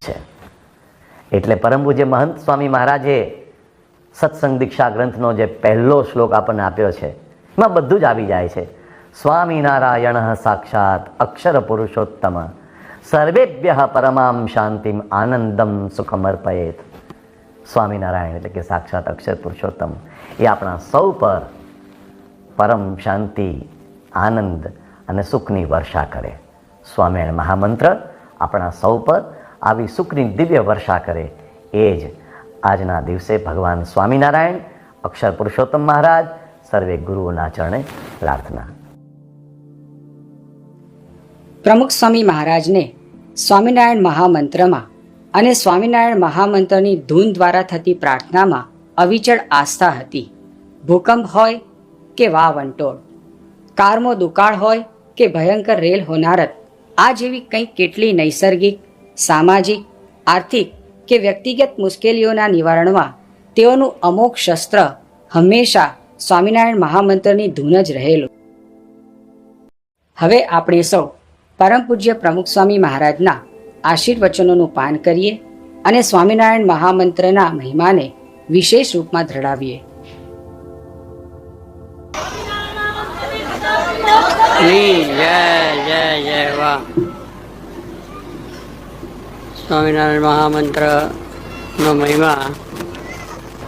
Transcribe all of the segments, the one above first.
છે. એટલે પરમ મહંત સ્વામી મહારાજે સત્સંગ દીક્ષા ગ્રંથનો જે પહેલો શ્લોક આપણને આપ્યો છે, એમાં બધું જ આવી જાય છે. સ્વામિનારાયણ સાક્ષાત અક્ષર પુરુષોત્તમ, સર્વેભ્ય પરમામ શાંતિમ આનંદમ સુખમર્પયેત. સ્વામિનારાયણ એટલે કે સાક્ષાત અક્ષર પુરુષોત્તમ, એ આપણા સૌ પર પરમ શાંતિ, આનંદ અને સુખની વર્ષા કરે. સ્વામિનારાયણ મહામંત્ર આપણા સૌ પર આવી શુક્રની દિવ્ય વર્ષા કરે. એ જ આજના દિવસે ભગવાન સ્વામિનારાયણ, અક્ષર પુરુષોત્તમ મહારાજ, સર્વે ગુરુઓના ચરણે પ્રાર્થના. પ્રમુખ સ્વામી મહારાજને સ્વામિનારાયણ મહામંત્રમાં અને સ્વામિનારાયણ મહામંત્રની ધૂન દ્વારા થતી પ્રાર્થનામાં અવિચળ આસ્થા હતી. ભૂકંપ હોય કે વાવંટોળ, કારમો દુકાળ હોય કે ભયંકર રેલ હોનારત, આ જેવી કંઈક કેટલી નૈસર્ગિક સામાજિક, આર્થિક કે વ્યક્તિગત મુશ્કેલીઓના નિવારણમાં તેઓનું અમોક શસ્ત્ર હંમેશા સ્વામિનારાયણ મહામંત્રની ધૂન જ રહેલું. હવે આપણે સૌ પરમ પૂજ્ય પ્રમુખ સ્વામી મહારાજના આશીર્વચનોનું પાન કરીએ અને સ્વામિનારાયણ મહામંત્રના મહિમાને વિશેષ રૂપમાં ધરાવીએ. જય જય જય, વાહ. સ્વામિનારાયણ મહામંત્રનો મહિમા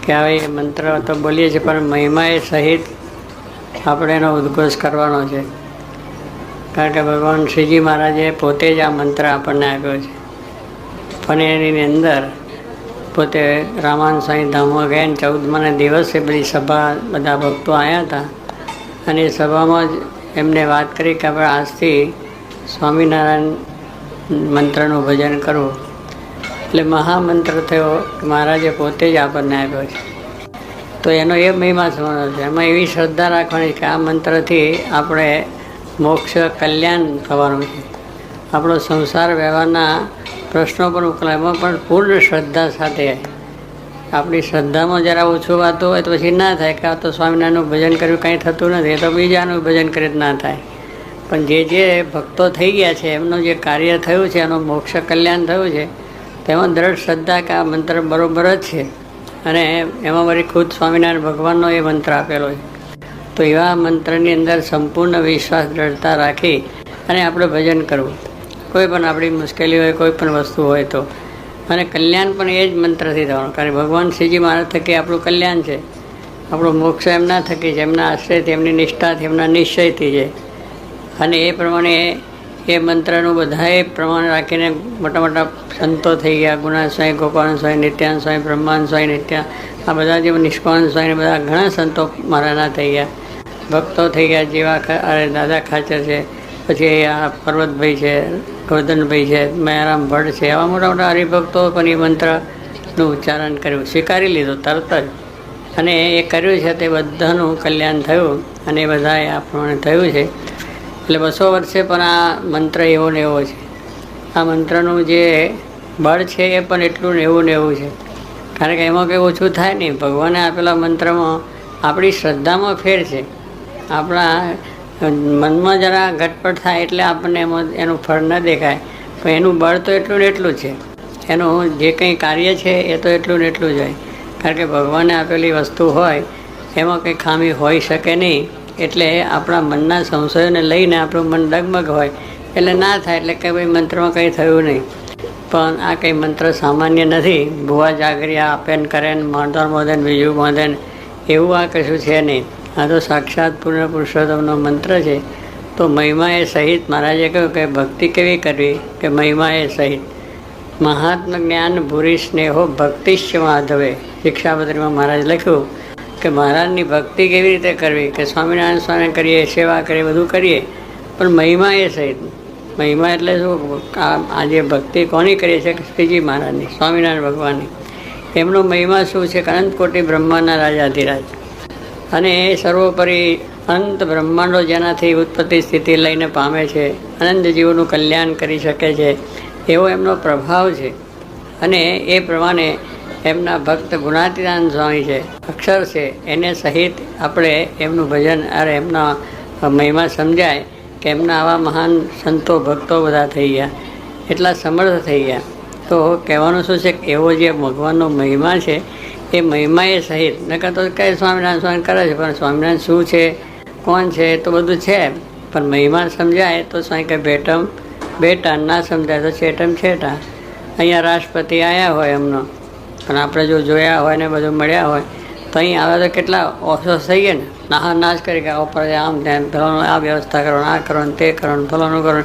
કે હવે મંત્ર તો બોલીએ છીએ, પણ મહિમા એ સહિત આપણે એનો ઉદ્ઘોષ કરવાનો છે. કારણ કે ભગવાન શ્રીજી મહારાજે પોતે જ આ મંત્ર આપણને આપ્યો છે. પણ એની અંદર પોતે રામાન સાંઈ ધામમાં ગયા ને ચૌદમાને દિવસે બધી સભા બધા ભક્તો આવ્યા હતા. અને એ સભામાં જ એમને વાત કરી કે આપણે આજથી સ્વામિનારાયણ મંત્રનું ભજન કરવું. એટલે મહામંત્ર થયો મહારાજે પોતે જ આપણને આપ્યો છે. તો એનો એ મહિમા સમજવાનો છે. એમાં એવી શ્રદ્ધા રાખવાની કે આ મંત્રથી આપણે મોક્ષ, કલ્યાણ થવાનું છે. આપણો સંસાર વ્યવહારના પ્રશ્નો પણ ઉકેલા એમાં પણ પૂર્ણ શ્રદ્ધા સાથે આપણી શ્રદ્ધામાં જરા ઓછું વાતું હોય તો પછી ના થાય કે તો સ્વામિનારાયણનું ભજન કર્યું, કંઈ થતું નથી. તો બીજાનું ભજન કરે જ ના થાય. પણ જે જે ભક્તો થઈ ગયા છે, એમનું જે કાર્ય થયું છે, એનું મોક્ષ, કલ્યાણ થયું છે તેમાં દ્રઢ શ્રદ્ધા કે આ મંત્ર બરોબર જ છે. અને એમાં વળી ખુદ સ્વામિનારાયણ ભગવાનનો એ મંત્ર આપેલો છે. તો એવા મંત્રની અંદર સંપૂર્ણ વિશ્વાસ, દ્રઢતા રાખી અને આપણે ભજન કરવું. કોઈ પણ આપણી મુશ્કેલી હોય, કોઈ પણ વસ્તુ હોય તો. અને કલ્યાણ પણ એ જ મંત્રથી થવાનું. કારણ કે ભગવાન શ્રીજી મહારાજ થકી આપણું કલ્યાણ છે. આપણું મોક્ષ એમના થકી છે. એમના આશ્રયથી એમની નિષ્ઠાથી, એમના નિશ્ચયથી છે. અને એ પ્રમાણે એ મંત્રનું બધાએ પ્રમાણ રાખીને મોટા મોટા સંતો થઈ ગયા. ગુણા સ્વામી ગોપાલ સ્વાય નિત્યાન સ્વાય બ્રહ્માંડ સ્વાય નિત્યા આ બધા જે નિષ્કાન સ્વાય બધા ઘણા સંતો મારાના થઈ ગયા. ભક્તો થઈ ગયા, જેવા અરે દાદા ખાચર છે, પછી આ પર્વતભાઈ છે, ગોવર્ધનભાઈ છે, મયારામ ભટ્ટ છે એવા મોટા મોટા હરિભક્તો પણ એ મંત્રનું ઉચ્ચારણ કર્યું. સ્વીકારી લીધું તરત જ. અને એ કર્યું છે તે બધાનું કલ્યાણ થયું અને એ બધાએ આ પ્રમાણે થયું છે. એટલે બસો વર્ષે પણ આ મંત્ર એવો ને એવો છે. આ મંત્રનું જે બળ છે એ પણ એટલું ને એવું ને એવું છે. કારણ કે એમાં કંઈ ઓછું થાય નહીં. ભગવાને આપેલા મંત્રમાં આપણી શ્રદ્ધામાં ફેર છે. આપણા મનમાં જરા ઘટપટ થાય એટલે આપણને એમાં એનું ફળ ન દેખાય. પણ એનું બળ તો એટલું ને એટલું છે. એનું જે કંઈ કાર્ય છે એ તો એટલું ને એટલું જ હોય. કારણ કે ભગવાને આપેલી વસ્તુ હોય, એમાં કંઈ ખામી હોઈ શકે નહીં. એટલે આપણા મનના સંશયોને લઈને આપણું મન ડગમગ હોય, એટલે ના થાય એટલે કે ભાઈ મંત્રમાં કંઈ થયું નહીં. પણ આ કંઈ મંત્ર સામાન્ય નથી. ભુવા જાગરિયા આપેન કરેન મોંધર મોદન બીજું મોદન એવું આ કશું છે નહીં. આ તો સાક્ષાત પૂર્ણ પુરુષોત્તમનો મંત્ર છે. તો મહિમા એ સહિત મહારાજે કહ્યું કે ભક્તિ કેવી કરવી? કે મહિમા એ સહિત. મહાત્મ જ્ઞાન ભૂરી સ્નેહો ભક્તિશ્ચ માધવે. શિક્ષાપત્રીમાં મહારાજ લખ્યું કે મહારાજની ભક્તિ કેવી રીતે કરવી? કે સ્વામિનારાયણ સ્વામી કરીએ, સેવા કરીએ, બધું કરીએ. પણ મહિમા એ સહિત મહિમા એટલે શું? આ આ ભક્તિ કોની કરીએ કે શ્રીજી મહારાજની, સ્વામિનારાયણ ભગવાનની. એમનો મહિમા શું છે? કે અનંત કોટી બ્રહ્માંડના રાજાધિરાજ અને એ સર્વોપરી અનંત બ્રહ્માંડો જેનાથી ઉત્પત્તિ સ્થિતિ લઈને પામે છે, અનંત જીવોનું કલ્યાણ કરી શકે છે, એવો એમનો પ્રભાવ છે. અને એ પ્રમાણે એમના ભક્ત ગુણાતીતાન સ્વામી છે, અક્ષર છે, એને સહિત આપણે એમનું ભજન અરે એમના મહિમા સમજાય કે એમના આવા મહાન સંતો ભક્તો બધા થઈ ગયા, એટલા સમર્થ થઈ ગયા. તો કહેવાનું શું છે કે એવો જે ભગવાનનો મહિમા છે, એ મહિમા એ સહિત, નકર તો કઈ સ્વામિનારાયણ સ્વામી કરે છે, પણ સ્વામિનારાયણ શું છે, કોણ છે તો બધું છે પણ મહિમા સમજાય તો સ્વામી કે ભેટમ બેટા, ના સમજાય તો છેટમ છેટા. અહીંયા રાષ્ટ્રપતિ આવ્યા હોય એમનો. પણ આપણે જો જોયા હોય ને બધું મળ્યા હોય, તો અહીં આવે તો કેટલા ઓછો ગયા ને? નાહા નાશ કરી ગયા ઉપર આમ તેમ ફલાણું આ વ્યવસ્થા કરો, આ કરો તે કરો ને ફલાણું કરો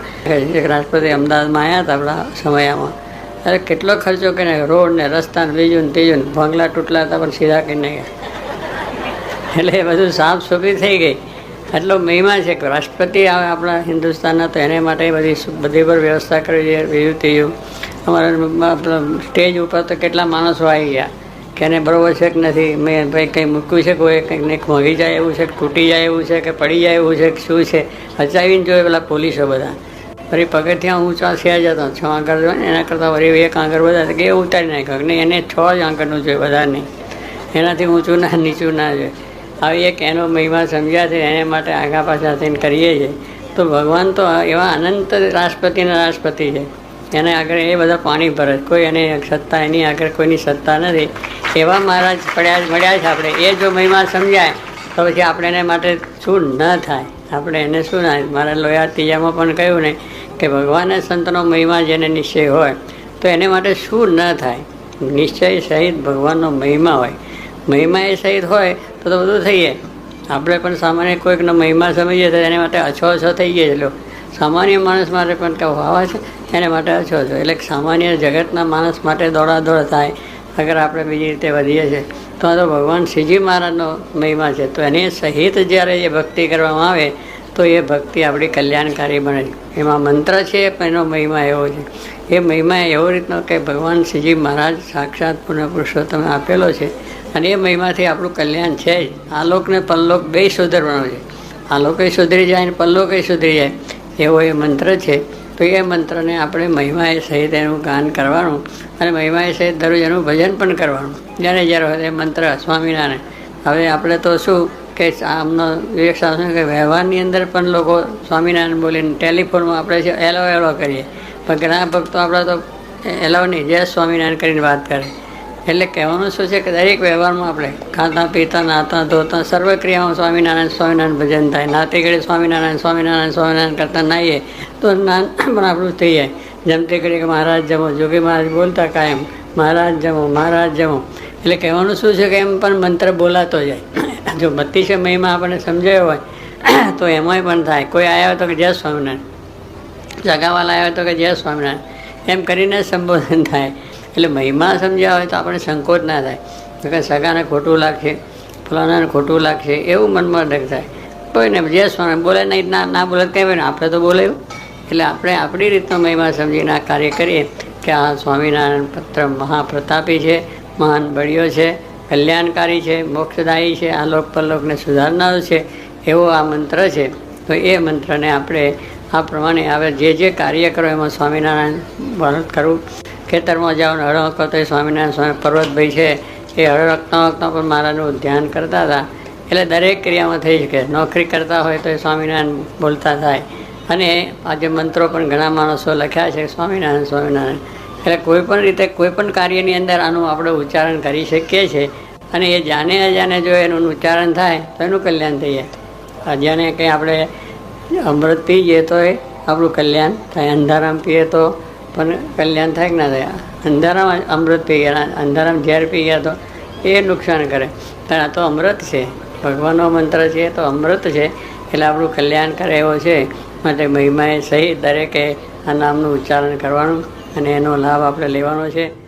એક રાષ્ટ્રપતિ અમદાવાદમાં આવ્યા હતા આપણા સમયમાં. અરે કેટલો ખર્ચો કરીને રોડ ને રસ્તા ને બીજું ને ત્રીજું ભંગલા તૂટલા હતા પણ સીધા કરીને ગયા. એટલે એ બધું સાફ સુફી થઈ ગઈ. એટલો મહિમા છે કે રાષ્ટ્રપતિ આવે આપણા હિન્દુસ્તાનના, તો એને માટે બધી બધી પર વ્યવસ્થા કરવી જોઈએ બીજું ત્રીજું અમારા સ્ટેજ ઉપર તો કેટલા માણસો આવી ગયા કે એને બરોબર છે કે નથી? મેં ભાઈ કંઈ મૂક્યું છે કોઈ? કંઈક મોગી જાય એવું છે, કે તૂટી જાય એવું છે, કે પડી જાય એવું છે, કે શું છે? હચાવીને જોઈએ પેલા પોલીસો બધા. ફરી પગથિયાં ઊંચા સિયા જતો, છ આંકર જોઈએ એના કરતાં વળી એક આંકર વધારે, કે ઉતારી નાખ્યો નહીં, એને છ જ આંકરનું જોઈએ નહીં એનાથી ઊંચું ના, નીચું ના જોઈએ આવી એક એનો મહિમા સમજ્યા છે, એને માટે આગા પાછા થઈને કરીએ છીએ. તો ભગવાન તો એવા અનંત રાષ્ટ્રપતિના રાષ્ટ્રપતિ છે. એને આગળ એ બધા પાણી ભરે. કોઈ એની સત્તા, એની આગળ કોઈની સત્તા નથી. એવા મહારાજ પડ્યા મળ્યા છે આપણે. એ જો મહિમા સમજાય, તો પછી આપણે એને માટે શું ન થાય? આપણે એને શું ના મારા લોયા ત્રીજામાં પણ કહ્યું ને કે ભગવાન સંતનો મહિમા જેને નિશ્ચય હોય, તો એને માટે શું ન થાય? નિશ્ચય સહિત ભગવાનનો મહિમા હોય. મહિમા એ સહિત હોય, તો તો બધું થઈ જાય. આપણે પણ સામાન્ય કોઈકનો મહિમા સમજીએ તો એને માટે અછો અછો થઈ એટલો સામાન્ય માણસ માટે પણ કહું આવા છે. એને માટે અછો હતો એટલે સામાન્ય જગતના માણસ માટે દોડાદોડ થાય, અગર આપણે બીજી રીતે વધીએ છીએ. તો આ તો ભગવાન શ્રીજી મહારાજનો મહિમા છે. તો એની સહિત જ્યારે એ ભક્તિ કરવામાં આવે, તો એ ભક્તિ આપણી કલ્યાણકારી બને. એમાં મંત્ર છે, પણ એનો મહિમા એવો છે. એ મહિમા એવો રીતનો કે ભગવાન શ્રીજી મહારાજ સાક્ષાત પુનઃ પુરુષોત્તમે આપેલો છે. અને એ મહિમાથી આપણું કલ્યાણ છે જ. આલોકને પલ્લોક બે સુધરવાનો છે. આલોકે સુધરી જાય અને પલ્લોકે સુધરી જાય. એવો એ મંત્ર છે. તો એ મંત્રને આપણે મહિમાએ સહિત એનું ગાન કરવાનું અને મહિમાએ સહિત દરરોજ એનું ભજન પણ કરવાનું. જ્યારે જ્યારે હોય એ મંત્ર સ્વામિનારાયણ. હવે આપણે તો શું કે આમનો વિવેક સાધન કે વ્યવહારની અંદર પણ લોકો સ્વામિનારાયણ બોલીને ટેલિફોનમાં આપણે એલો એલો કરીએ. પણ ઘણા ભક્તો આપણા તો એલો નહીં, જય સ્વામિનારાયણ કરીને વાત કરે. એટલે કહેવાનું શું છે કે દરેક વ્યવહારમાં આપણે ખાતા, પીતા, નાતા, ધોતા સર્વ ક્રિયામાં સ્વામિનારાયણ સ્વામિનારાયણ ભજન થાય. નાતે ઘડી સ્વામિનારાયણ સ્વામિનારાયણ સ્વામિનારાયણ કરતા નાહીએ તો નાન પણ આપણું થઈ જાય. જમતી ઘડી કે મહારાજ જમો જોગી મહારાજ બોલતા કાયમ, મહારાજ જમો મહારાજ જમો. એટલે કહેવાનું શું છે કે એમ પણ મંત્ર બોલાતો જાય. જો બત્તીસે મહિમા આપણને સમજાયો હોય, તો એમાંય પણ થાય. કોઈ આવ્યા તો કે જય સ્વામિનારાયણ. જગાવાલા આવ્યા તો કે જય સ્વામિનારાયણ. એમ કરીને સંબોધન થાય. એટલે મહિમા સમજ્યા હોય તો આપણે સંકોચ ના થાય. કે સગાને ખોટું લાગશે, ફલાણાને ખોટું લાગશે, એવું મનમાં ડગ થાય. કોઈને જે સ્વામી બોલે નહીં, ના ના બોલે કહેવાય ને આપણે તો બોલાયું. એટલે આપણે આપણી રીતનો મહિમા સમજીને આ કાર્ય કરીએ કે આ સ્વામિનારાયણ પત્ર મહાપ્રતાપી છે, મહાન બળિયો છે, કલ્યાણકારી છે, મોક્ષદાયી છે, આ લોક પરલોકને સુધારનારો છે, એવો આ મંત્ર છે. તો એ મંત્રને આપણે આ પ્રમાણે હવે જે જે કાર્ય કરો એમાં સ્વામિનારાયણ વર્ણન કરવું ખેતરમાં જાઓ હળહકતો એ સ્વામિનારાયણ સ્વામી પર્વતભાઈ છે, એ હળ વખતા પણ મારાનું ધ્યાન કરતા હતા. એટલે દરેક ક્રિયામાં થઈ શકે. નોકરી કરતા હોય તો એ સ્વામિનારાયણ બોલતા થાય. અને આજે મંત્રો પણ ઘણા માણસો લખ્યા છે, સ્વામિનારાયણ સ્વામિનારાયણ. એટલે કોઈ પણ રીતે કોઈ પણ કાર્યની અંદર આનું આપણે ઉચ્ચારણ કરી શકીએ છીએ. અને એ જાણે અજાણે જો એનું ઉચ્ચારણ થાય, તો એનું કલ્યાણ થઈ જાય. અજાણે કંઈ આપણે અમૃત પી જઈએ તો એ આપણું કલ્યાણ થાય. અંધારામ પીએ તો પણ કલ્યાણ થાય કે ના થાય? અંધારામાં અમૃત પી ગયા, અંધારામાં ઝેર પી ગયા તો એ નુકસાન કરે. પણ આ તો અમૃત છે. ભગવાનનો મંત્ર છે તો અમૃત છે. એટલે આપણું કલ્યાણ કરે એવો છે. માટે મહિમાએ સહિત દરેકે આ નામનું ઉચ્ચારણ કરવાનું અને એનો લાભ આપણે લેવાનો છે.